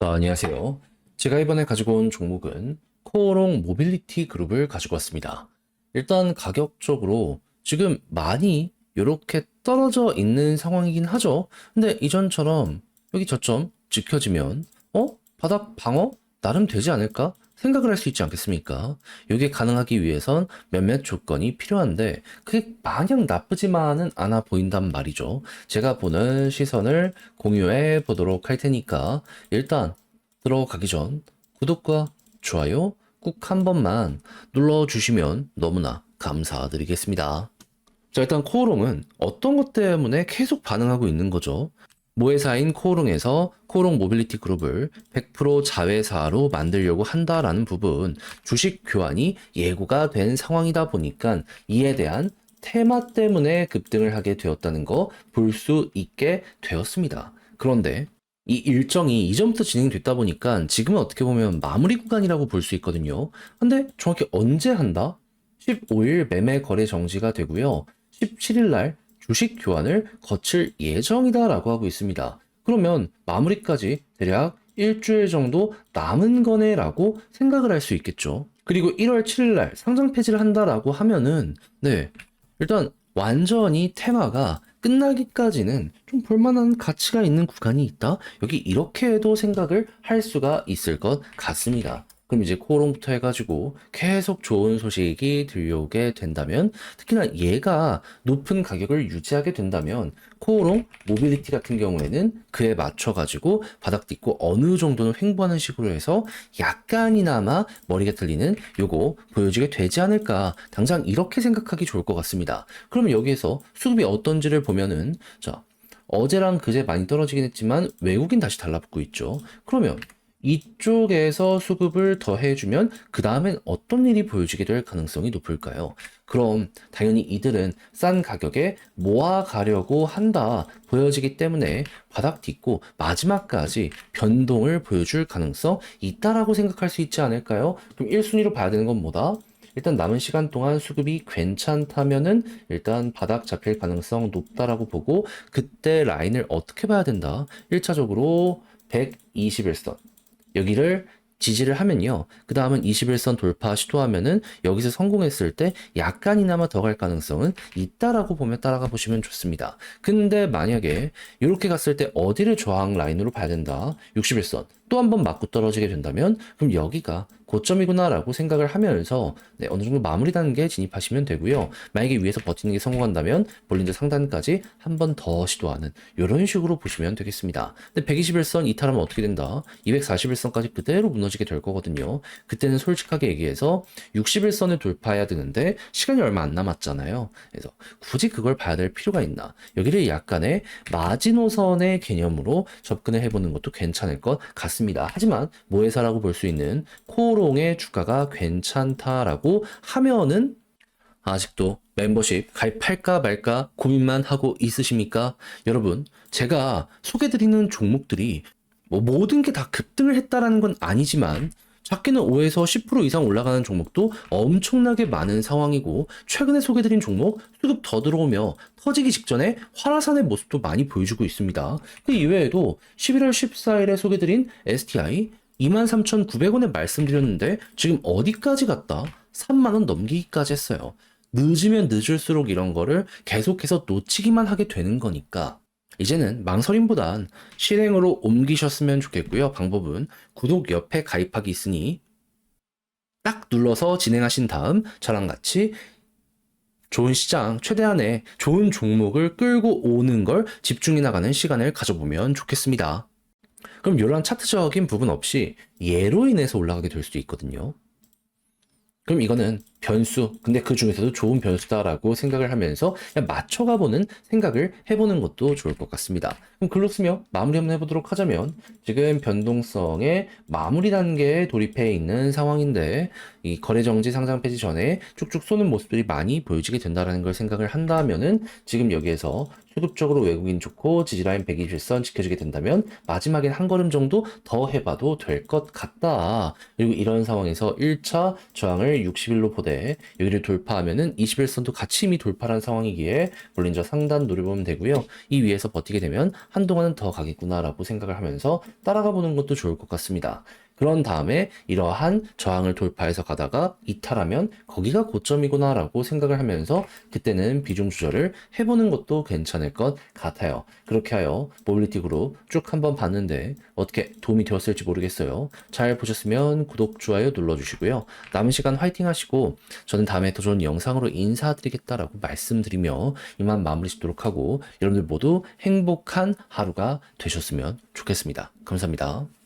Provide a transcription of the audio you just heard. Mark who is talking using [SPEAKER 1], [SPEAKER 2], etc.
[SPEAKER 1] 자, 안녕하세요. 제가 이번에 가지고 온 종목은 코오롱 모빌리티 그룹을 가지고 왔습니다. 일단 가격적으로 지금 많이 이렇게 떨어져 있는 상황이긴 하죠. 근데 이전처럼 여기 저점 지켜지면 어? 바닥 방어? 나름 되지 않을까? 생각을 할 수 있지 않겠습니까? 이게 가능하기 위해선 몇몇 조건이 필요한데 그게 마냥 나쁘지만은 않아 보인단 말이죠. 제가 보는 시선을 공유해 보도록 할 테니까 일단 들어가기 전 구독과 좋아요 꾹한 번만 눌러주시면 너무나 감사드리겠습니다. 자, 일단 코오롱은 어떤 것 때문에 계속 반응하고 있는 거죠? 모회사인 코오롱에서 코오롱 모빌리티 그룹을 100% 자회사로 만들려고 한다라는 부분, 주식 교환이 예고가 된 상황이다 보니까 이에 대한 테마 때문에 급등을 하게 되었다는 거 볼 수 있게 되었습니다. 그런데 이 일정이 이전부터 진행됐다 보니까 지금은 어떻게 보면 마무리 구간이라고 볼 수 있거든요. 근데 정확히 언제 한다? 15일 매매 거래 정지가 되고요. 17일 날 주식 교환을 거칠 예정이다라고 하고 있습니다. 그러면 마무리까지 대략 일주일 정도 남은 거네라고 생각을 할 수 있겠죠. 그리고 1월 7일 날 상장 폐지를 한다라고 하면은 네. 일단 완전히 테마가 끝나기까지는 좀 볼만한 가치가 있는 구간이 있다. 여기 이렇게도 생각을 할 수가 있을 것 같습니다. 그럼 이제 코롱부터 해가지고 계속 좋은 소식이 들려오게 된다면 특히나 얘가 높은 가격을 유지하게 된다면 코오롱 모빌리티 같은 경우에는 그에 맞춰가지고 바닥 딛고 어느 정도는 횡보하는 식으로 해서 약간이나마 머리가 틀리는 요거 보여주게 되지 않을까 당장 이렇게 생각하기 좋을 것 같습니다. 그러면 여기에서 수급이 어떤지를 보면은 자 어제랑 그제 많이 떨어지긴 했지만 외국인 다시 달라붙고 있죠. 그러면 이쪽에서 수급을 더해주면 그 다음엔 어떤 일이 보여지게 될 가능성이 높을까요? 그럼 당연히 이들은 싼 가격에 모아가려고 한다 보여지기 때문에 바닥 딛고 마지막까지 변동을 보여줄 가능성 있다라고 생각할 수 있지 않을까요? 그럼 1순위로 봐야 되는 건 뭐다? 일단 남은 시간 동안 수급이 괜찮다면은 일단 바닥 잡힐 가능성 높다라고 보고 그때 라인을 어떻게 봐야 된다? 1차적으로 121선 여기를 지지를 하면요. 그 다음은 21선 돌파 시도하면은 여기서 성공했을 때 약간이나마 더 갈 가능성은 있다라고 보면 따라가 보시면 좋습니다. 근데 만약에 이렇게 갔을 때 어디를 저항 라인으로 봐야 된다. 61선 또 한 번 맞고 떨어지게 된다면 그럼 여기가 고점이구나라고 생각을 하면서 네, 어느 정도 마무리 단계에 진입하시면 되고요. 만약에 위에서 버티는 게 성공한다면 볼린저 상단까지 한 번 더 시도하는 이런 식으로 보시면 되겠습니다. 근데 121선 이탈하면 어떻게 된다? 241선까지 그대로 무너지게 될 거거든요. 그때는 솔직하게 얘기해서 61선을 돌파해야 되는데 시간이 얼마 안 남았잖아요. 그래서 굳이 그걸 봐야 될 필요가 있나? 여기를 약간의 마지노선의 개념으로 접근을 해보는 것도 괜찮을 것 같습니다. 하지만 모회사라고 볼 수 있는 코 롱의 주가가 괜찮다라고 하면은 아직도 멤버십 가입할까 말까 고민만 하고 있으십니까? 여러분, 제가 소개드리는 종목들이 뭐 모든 게 다 급등을 했다라는 건 아니지만 작게는 5에서 10% 이상 올라가는 종목도 엄청나게 많은 상황이고 최근에 소개드린 종목 수급 더 들어오며 터지기 직전에 화라산의 모습도 많이 보여주고 있습니다. 그 이외에도 11월 14일에 소개드린 STI 23,900원에 말씀드렸는데 지금 어디까지 갔다? 3만원 넘기기까지 했어요. 늦으면 늦을수록 이런 거를 계속해서 놓치기만 하게 되는 거니까 이제는 망설임보단 실행으로 옮기셨으면 좋겠고요. 방법은 구독 옆에 가입하기 있으니 딱 눌러서 진행하신 다음 저랑 같이 좋은 시장, 최대한의 좋은 종목을 끌고 오는 걸 집중해 나가는 시간을 가져보면 좋겠습니다. 그럼 이런 차트적인 부분 없이 예로 인해서 올라가게 될 수도 있거든요. 그럼 이거는 변수, 근데 그 중에서도 좋은 변수다라고 생각을 하면서 그냥 맞춰가 보는 생각을 해보는 것도 좋을 것 같습니다. 그럼 글로 쓰며 마무리 한번 해보도록 하자면 지금 변동성의 마무리 단계에 돌입해 있는 상황인데 이 거래 정지 상장 폐지 전에 쭉쭉 쏘는 모습들이 많이 보여지게 된다라는 걸 생각을 한다면은 지금 여기에서 수급적으로 외국인 좋고 지지라인 120선 지켜지게 된다면 마지막엔 한 걸음 정도 더 해봐도 될 것 같다. 그리고 이런 상황에서 1차 저항을 60일로 보되 네, 여기를 돌파하면은 21선도 같이 이미 돌파한 상황이기에 볼린저 상단 노려보면 되고요. 이 위에서 버티게 되면 한동안은 더 가겠구나라고 생각을 하면서 따라가 보는 것도 좋을 것 같습니다. 그런 다음에 이러한 저항을 돌파해서 가다가 이탈하면 거기가 고점이구나라고 생각을 하면서 그때는 비중 조절을 해보는 것도 괜찮을 것 같아요. 그렇게 하여 모빌리티 그룹 쭉 한번 봤는데 어떻게 도움이 되었을지 모르겠어요. 잘 보셨으면 구독, 좋아요 눌러주시고요. 남은 시간 화이팅 하시고 저는 다음에 더 좋은 영상으로 인사드리겠다라고 말씀드리며 이만 마무리 짓도록 하고 여러분들 모두 행복한 하루가 되셨으면 좋겠습니다. 감사합니다.